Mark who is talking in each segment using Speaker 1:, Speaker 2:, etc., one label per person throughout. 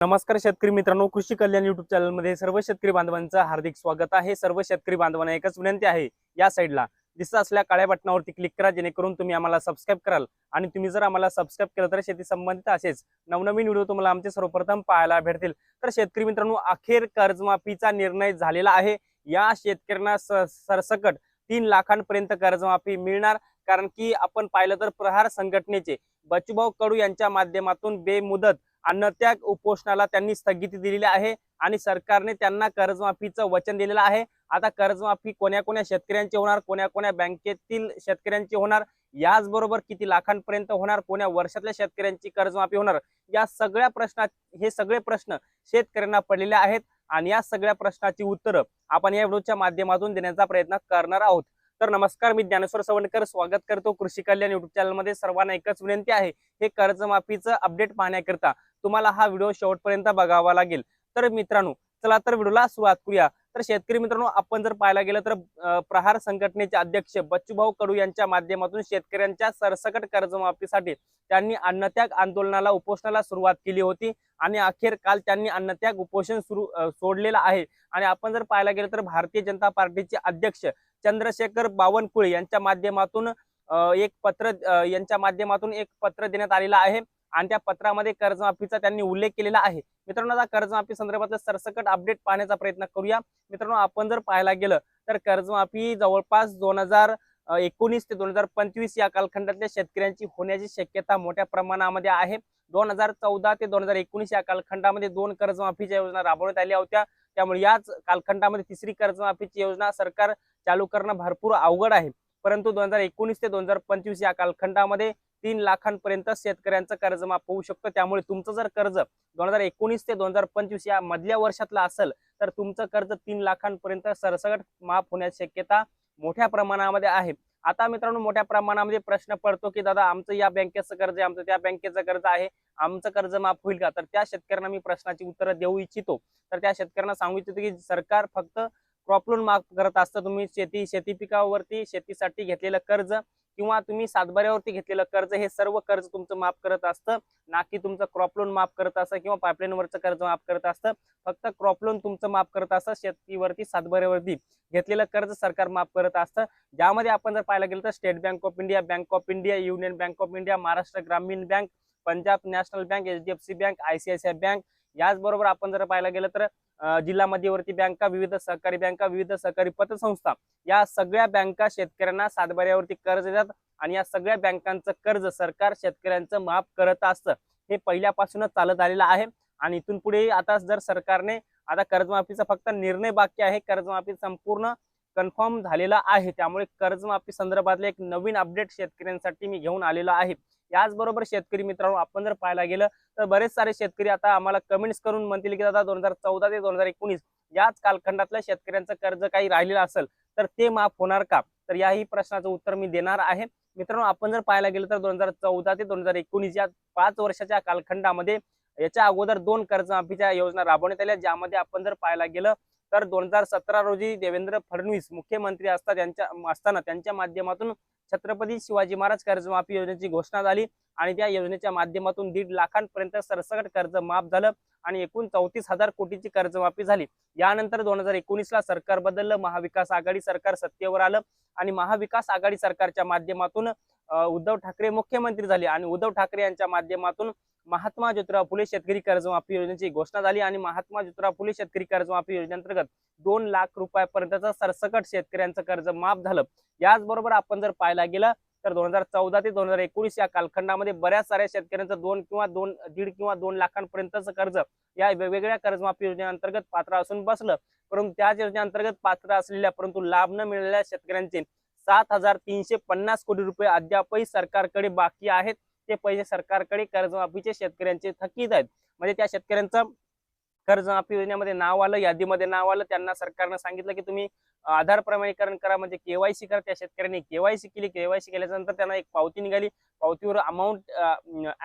Speaker 1: नमस्कार शेतकरी मित्रांनो कृषी कल्याण युट्यूब चॅनलमध्ये सर्व शेतकरी बांधवांचं हार्दिक स्वागत आहे. सर्व शेतकरी बांधवांना एकच विनंती आहे या साईडला दिसत असल्या काळ्या बटनावरती क्लिक करा जेणेकरून तुम्ही आम्हाला सबस्क्राईब कराल. आणि तुम्ही जर आम्हाला सबस्क्राईब केलं तर शेती संबंधित असेच नवनवीन व्हिडिओ तुम्हाला आमचे सर्वप्रथम पाहायला भेटतील. तर शेतकरी मित्रांनो अखेर कर्जमाफीचा निर्णय झालेला आहे. या शेतकऱ्यांना सरसकट तीन लाखांपर्यंत कर्जमाफी मिळणार. कारण की आपण पाहिलं तर प्रहार संघटनेचे बचूभाऊ कडू यांच्या माध्यमातून बेमुदत अन्नत्याग उपोषणाला त्यांनी स्थगिती दिलेली आहे आणि सरकारने त्यांना कर्जमाफीचं वचन दिलेलं आहे. आता कर्जमाफी कोण्या कोण्या शेतकऱ्यांची होणार कोण्या कोण्या बँकेतील शेतकऱ्यांची होणार याचबरोबर किती लाखांपर्यंत होणार कोण्या वर्षातल्या शेतकऱ्यांची कर्जमाफी होणार? या सगळ्या प्रश्ना हे सगळे प्रश्न शेतकऱ्यांना पडलेले आहेत आणि या सगळ्या प्रश्नाची उत्तरं आपण या व्हिडिओच्या माध्यमातून देण्याचा प्रयत्न करणार आहोत. तर नमस्कार मी ज्ञानेश्वर सवणकर स्वागत करतो कृषी कल्याण युट्यूब चॅनलमध्ये सर्वांना एकच विनंती आहे हे कर्जमाफीचं अपडेट पाहण्याकरिता तुम्हाला हा व्हिडिओ शेवटपर्यंत बघावा लागेल. तर मित्रांनो चला तर व्हिडिओला सुरुवात करूया. तर शेतकरी मित्रांनो आपण जर पाहायला गेलं तर प्रहार संघटनेचे अध्यक्ष बच्चूभाऊ कडू यांच्या माध्यमातून शेतकऱ्यांच्या सरसकट कर्जमाफीसाठी त्यांनी अन्नत्याग आंदोलनाला उपोषणाला सुरुवात केली होती आणि अखेर काल त्यांनी अन्नत्याग उपोषण सुरू सोडलेलं आहे. आणि आपण जर पाहायला गेलं तर भारतीय जनता पार्टीचे अध्यक्ष चंद्रशेखर बावनकुळे यांच्या माध्यमातून एक पत्र यांच्या माध्यमातून एक पत्र देण्यात आलेलं आहे आणि त्या पत्रामध्ये कर्जमाफीचा त्यांनी उल्लेख केलेला आहे. मित्रांनो आता कर्जमाफी संदर्भातलं सरसकट अपडेट पाहण्याचा प्रयत्न करूया. मित्रांनो आपण जर पाहायला गेलं तर कर्जमाफी जवळपास दोन हजार एकोणीस ते दोन हजार पंचवीस या कालखंडातल्या शेतकऱ्यांची होण्याची शक्यता मोठ्या प्रमाणामध्ये आहे. दोन हजार चौदा ते दोन हजार एकोणीस या कालखंडामध्ये दोन कर्जमाफीच्या योजना राबवण्यात आल्या होत्या. त्यामुळे याच कालखंडामध्ये तिसरी कर्जमाफीची योजना सरकार चालू करणं भरपूर अवघड आहे. परंतु दोन हजार एकोणीस ते दोन हजार पंचवीस या कालखंडामध्ये तीन लाखांपर्यंत शेतकऱ्यांचं कर्ज माफ होऊ शकतं. त्यामुळे तुमचं जर कर्ज दोन हजार एकोणीस ते दोन हजार पंचवीस या मधल्या वर्षातलं असेल तर तुमचं कर्ज तीन लाखांपर्यंत सरसकट माफ होण्याची शक्यता मोठ्या प्रमाणामध्ये आहे. आता मित्रांनो मोठ्या प्रमाणामध्ये प्रश्न पडतो की दादा आमचं या बँकेचं कर्ज आहे आमचं त्या बँकेचं कर्ज आहे आमचं कर्ज माफ होईल का? तर त्या शेतकऱ्यांना मी प्रश्नाची उत्तरं देऊ इच्छितो. तर त्या शेतकऱ्यांना सांगू इच्छितो की सरकार फक्त क्रॉप लोन माफ करत असता तुम्ही शेती शेती पिकावरती शेतीसाठी घेतलेलं कर्ज किंवा तुम्ही सातबाऱ्यावरती घेतलेलं कर्ज हे सर्व कर्ज तुमचं माफ करत असतं. ना की तुमचं क्रॉप लोन माफ करत असतं किंवा पाईपलाईनवरचं कर्ज माफ करत असतं. फक्त क्रॉप लोन तुमचं माफ करत असतं शेतीवरती सातबाऱ्यावरती घेतलेलं कर्ज सरकार माफ करत असतं. ज्यामध्ये आपण जर पाहायला गेलं तर State Bank of India Bank of India Union Bank of India Maharashtra Gramin Bank Punjab National Bank H Bank ICICI Bank याचबरोबर आपण जर पाहायला गेलं तर जिल्हा मध्यवर्ती बँका विविध सहकारी बँका विविध सहकारी पतसंस्था. या सगळ्या बँका शेतकऱ्यांना सातबाऱ्यावरती कर्ज देतात आणि या सगळ्या बँकांचं कर्ज सरकार शेतकऱ्यांचं माफ करत असतं. हे पहिल्यापासूनच चालत आलेलं आहे आणि इथून पुढे आता जर सरकारने आता कर्जमाफीचा फक्त निर्णय बाकी आहे कर्जमाफी संपूर्ण कन्फर्म झालेला आहे. त्यामुळे कर्जमाफी संदर्भातले एक नवीन अपडेट शेतकऱ्यांसाठी मी घेऊन आलेलो आहे. याचबरोबर शेतकरी मित्रांनो आपण जर पाहायला गेलं तर बरेच सारे शेतकरी आता आम्हाला कमेंट्स करून म्हणतील की दादा दोन हजार चौदा ते दोन हजार एकोणीस याच कालखंडातल्या शेतकऱ्यांचं कर्ज काही राहिलेलं असेल तर ते माफ होणार का? तर याही प्रश्नाचं उत्तर मी देणार आहे. मित्रांनो आपण जर पाहायला गेलं तर दोन हजार चौदा ते दोन हजार एकोणीस या पाच वर्षाच्या कालखंडामध्ये याच्या अगोदर दोन कर्जमाफीच्या योजना राबवण्यात आल्या ज्यामध्ये आपण जर पाहायला गेलं तर दोन हजार सतरा रोजी देवेंद्र फडणवीस मुख्यमंत्री असता त्यांच्या असताना त्यांच्या माध्यमातून छत्रपती शिवाजी महाराज कर्जमाफी योजनेची घोषणा झाली आणि त्या योजनेच्या माध्यमातून दीड लाखांपर्यंत सरसकट कर्ज माफ झालं आणि एकूण चौतीस हजार कोटीची कर्जमाफी झाली. यानंतर दोन हजार एकोणीसला सरकार बदललं महाविकास आघाडी सरकार सत्तेवर आलं आणि महाविकास आघाडी सरकारच्या माध्यमातून उद्धव ठाकरे मुख्यमंत्री झाले आणि उद्धव ठाकरे यांच्या माध्यमातून महात्मा ज्योतिराव फुले शेतकरी कर्जमाफी योजनेची घोषणा झाली आणि महात्मा ज्योतिराव फुले शेतकरी कर्जमाफी योजनेअंतर्गत दोन लाख रुपयापर्यंतचं सरसकट शेतकऱ्यांचं कर्ज माफ झालं. याचबरोबर आपण जर पाहायला गेलं तर दोन हजार चौदा ते दोन हजार एकोणीस या कालखंडामध्ये बऱ्याच साऱ्या शेतकऱ्यांचं दोन किंवा दोन दीड किंवा दोन लाखांपर्यंतचं कर्ज या वेगवेगळ्या कर्जमाफी योजनेअंतर्गत पात्र असून बसलं. परंतु त्याच योजनेअंतर्गत पात्र असलेल्या परंतु लाभ न मिळालेल्या शेतकऱ्यांचे सात हजार तीनशे पन्नास कोटी रुपये अद्यापही सरकारकडे बाकी आहेत. ते पैसे सरकारकडे कर्जमाफीचे शेतकऱ्यांचे थकीत आहेत. म्हणजे त्या शेतकऱ्यांचं कर्जमाफी योजनेमध्ये नाव आलं यादीमध्ये नाव आलं त्यांना सरकारनं सांगितलं की तुम्ही आधार प्रमाणीकरण करा म्हणजे केवायसी करा त्या शेतकऱ्यांनी केवायसी केली. केवायसी केल्यानंतर त्यांना एक पावती निघाली. पावतीवर अमाऊंट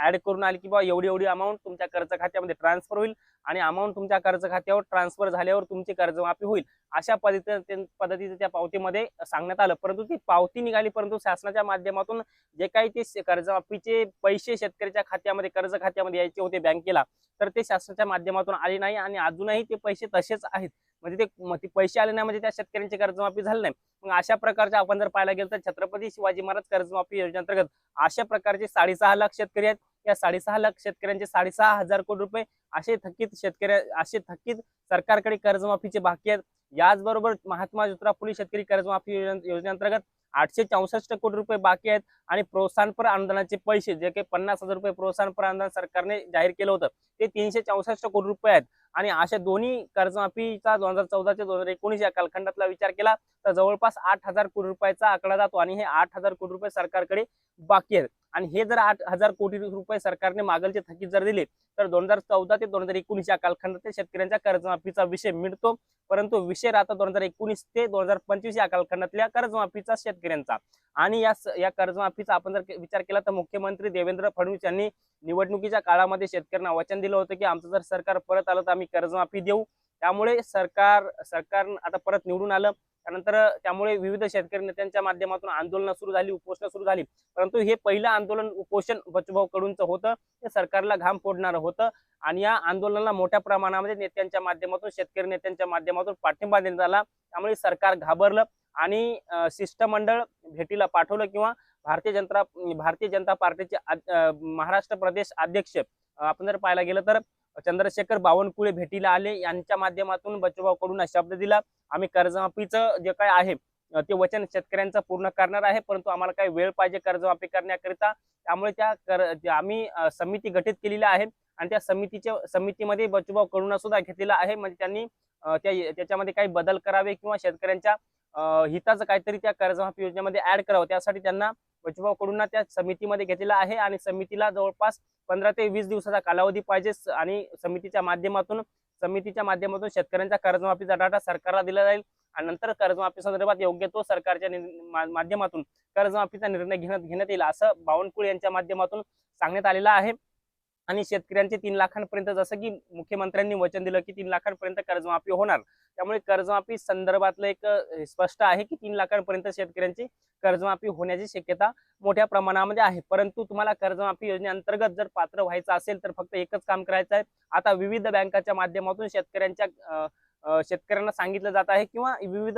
Speaker 1: ऍड करून आली की बाबा एवढी एवढी अमाऊंट तुमच्या कर्ज खात्यामध्ये ट्रान्सफर होईल आणि अमाऊंट तुमच्या कर्ज खात्यावर ट्रान्सफर झाल्यावर तुमची कर्जमाफी होईल. अशा पद्धतीने पद्धतीचं त्या पावतीमध्ये सांगण्यात आलं. परंतु ती पावती निघाली परंतु शासनाच्या माध्यमातून जे काही ते कर्जमाफीचे पैसे शेतकऱ्याच्या खात्यामध्ये कर्ज खात्यामध्ये यायचे होते बँकेला तर ते शासनाच्या माध्यमातून आले नाही आणि अजूनही ते पैसे तसेच आहेत. म्हणजे ते ते पैसे आले नाही म्हणजे त्या शेतकऱ्यांची कर्जमाफी झाली नाही. मग अशा प्रकारच्या आपण जर पाहायला गेलं तर छत्रपती शिवाजी महाराज कर्जमाफी योजनेअंतर्गत अशा प्रकारचे साडेसहा लाख शेतकरी आहेत. या साडेसहा लाख शेतकऱ्यांचे साडेसहा हजार कोटी रुपये असे थकीत शेतकरी असे थकीत सरकारकडे कर्जमाफीचे बाकी आहेत. याचबरोबर महात्मा ज्योतिराव फुले शेतकरी कर्जमाफी योजने- योजनेअंतर्गत आठशे चौसष्ट कोटी रुपये बाकी आहेत आणि प्रोत्साहनपर अनुदानाचे पैसे जे काही पन्नास हजार रुपये प्रोत्साहनपर अनुदान सरकारने जाहीर केलं होतं ते तीनशे चौसष्ट कोटी रुपये आहेत. आणि अशा दोन्ही कर्जमाफीचा दोन हजार चौदा ते दोन हजार एकोणीस या कालखंडातला विचार केला तर जवळपास आठ हजार कोटी रुपयाचा आकडा जातो आणि हे आठ हजार कोटी रुपये सरकारकडे बाकी आहेत. आणि हे जर आठ हजार कोटी रुपये सरकारने मागलचे थकीत जर दिले तर दोन हजार चौदा ते दोन हजार एकोणीस या कालखंडात शेतकऱ्यांच्या कर्जमाफीचा विषय मिळतो परंतु विषय राहतो दोन हजार एकोणीस ते दोन हजार पंचवीस या कालखंडातल्या कर्जमाफीचा शेतकऱ्यांचा. आणि या या कर्जमाफीचा आपण जर विचार केला तर मुख्यमंत्री देवेंद्र फडणवीस यांनी निवडणुकीच्या काळामध्ये शेतकऱ्यांना वचन दिलं होतं की आमचं जर सरकार परत आलं तर आम्ही कर्जमाफी देऊ. त्यामुळे सरकार सरकार आता परत निवडून आलं. त्यानंतर त्यामुळे विविध शेतकरी नेत्यांच्या माध्यमातून आंदोलनं सुरू झाली उपोषणं सुरू झाली. परंतु हे पहिलं आंदोलन उपोषण बचूभाऊ कडूंचं होतं. ते सरकारला घाम फोडणारं होतं. आणि या आंदोलनाला मोठ्या प्रमाणामध्ये नेत्यांच्या माध्यमातून शेतकरी नेत्यांच्या माध्यमातून पाठिंबा देण्यात आला. त्यामुळे सरकार घाबरलं आणि शिष्टमंडळ भेटीला पाठवलं किंवा भारतीय जनता भारतीय जनता पार्टीचे महाराष्ट्र प्रदेश अध्यक्ष आपण जर पाहायला गेलं तर चंद्रशेखर बावनकुळे भेटीला आले. यांच्या माध्यमातून बच्चूभाऊकडून शब्द दिला. आम्ही कर्जमाफीचं जे काय आहे ते वचन शेतकऱ्यांचं पूर्ण करणार आहे परंतु आम्हाला काही वेळ पाहिजे कर्जमाफी करण्याकरिता. त्यामुळे त्या कर आम्ही समिती गठीत केलेली आहे आणि त्या समितीच्या समितीमध्ये बच्चूभाऊ कडून सुद्धा घेतलेला आहे. म्हणजे त्यांनी त्या त्याच्यामध्ये काही बदल करावे किंवा शेतकऱ्यांच्या हिताचं काहीतरी त्या कर्जमाफी योजनेमध्ये ऍड करावं. त्यासाठी त्यांना बचूभाऊ कडून त्या समितीमध्ये घेतलेला आहे आणि समितीला जवळपास पंधरा ते वीस दिवसाचा कालावधी पाहिजे आणि समितीच्या माध्यमातून समितीच्या माध्यमातून शेतकऱ्यांच्या कर्जमाफीचा डाटा सरकारला दिला जाईल आणि नंतर कर्जमाफी संदर्भात योग्य तो सरकारच्या माध्यमातून कर्जमाफीचा निर्णय घेण्यात घेण्यात येईल असं बावनकुळे यांच्या माध्यमातून सांगण्यात आलेलं आहे. आणि शेतकऱ्यांचे तीन लाखांपर्यंत जसं की मुख्यमंत्र्यांनी वचन दिलं की तीन लाखांपर्यंत कर्जमाफी होणार. त्यामुळे कर्जमाफी संदर्भातलं एक स्पष्ट आहे की तीन लाखांपर्यंत शेतकऱ्यांची कर्जमाफी होण्याची शक्यता मोठ्या प्रमाणामध्ये आहे. परंतु तुम्हाला कर्जमाफी योजनेअंतर्गत जर पात्र व्हायचं असेल तर फक्त एकच काम करायचं आहे. आता विविध बँकाच्या माध्यमातून शेतकऱ्यांच्या शेतकऱ्यांना सांगितलं जात आहे किंवा विविध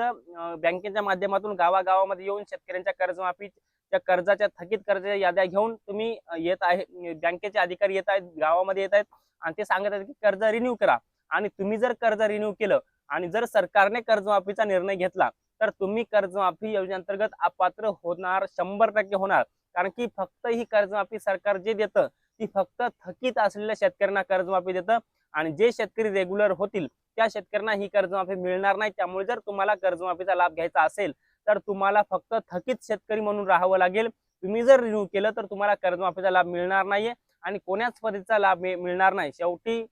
Speaker 1: बँकेच्या माध्यमातून गावागावामध्ये येऊन शेतकऱ्यांच्या कर्जमाफी त्या कर्जाच्या थकीत कर्जाच्या याद्या घेऊन तुम्ही येत आहे बँकेचे अधिकारी येत आहेत गावामध्ये येत आहेत आणि ते सांगत आहेत की कर्ज रिन्यू करा. आणि तुम्ही जर कर्ज रिन्यू केलं आणि जर सरकारने कर्जमाफीचा निर्णय घेतला तर तुम्ही कर्जमाफी योजनेअंतर्गत अपात्र होणार शंभर टक्के होणार. कारण की फक्त ही कर्जमाफी सरकार जे देतं ती फक्त थकीत असलेल्या शेतकऱ्यांना कर्जमाफी देतं. आणि जे शेतकरी रेग्युलर होतील त्या शेतकऱ्यांना ही कर्जमाफी मिळणार नाही. त्यामुळे जर तुम्हाला कर्जमाफीचा लाभ घ्यायचा असेल तर तुम्हाला फक्त थकीत शेतकरी म्हणून राहावं लागेल. तुम्ही जर रिन्यू केलं तर तुम्हाला कर्जमाफीचा लाभ मिळणार नाहीये. आणि कोण्याच पद्धतीचा लाभ मिळणार नाही. शेवटी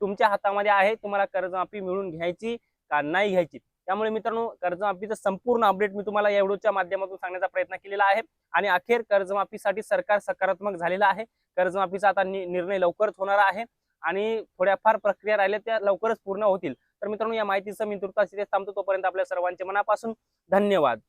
Speaker 1: तुमच्या हातामध्ये आहे तुम्हाला कर्जमाफी मिळून घ्यायची का नाही घ्यायची? त्यामुळे मित्रांनो कर्जमाफीचं संपूर्ण अपडेट मी तुम्हाला या व्हिडिओच्या माध्यमातून सांगण्याचा प्रयत्न केलेला आहे. आणि अखेर कर्जमाफीसाठी सरकार सकारात्मक झालेलं आहे. कर्जमाफीचा आता निर्णय लवकरच होणार आहे. आणि थोड्याफार प्रक्रिया राहिल्या त्या लवकरच पूर्ण होतील. तर मित्रांनो या माहितीचं मी तुर्तास इथे थांबतो. तोपर्यंत आपल्या सर्वांचे मनापासून धन्यवाद.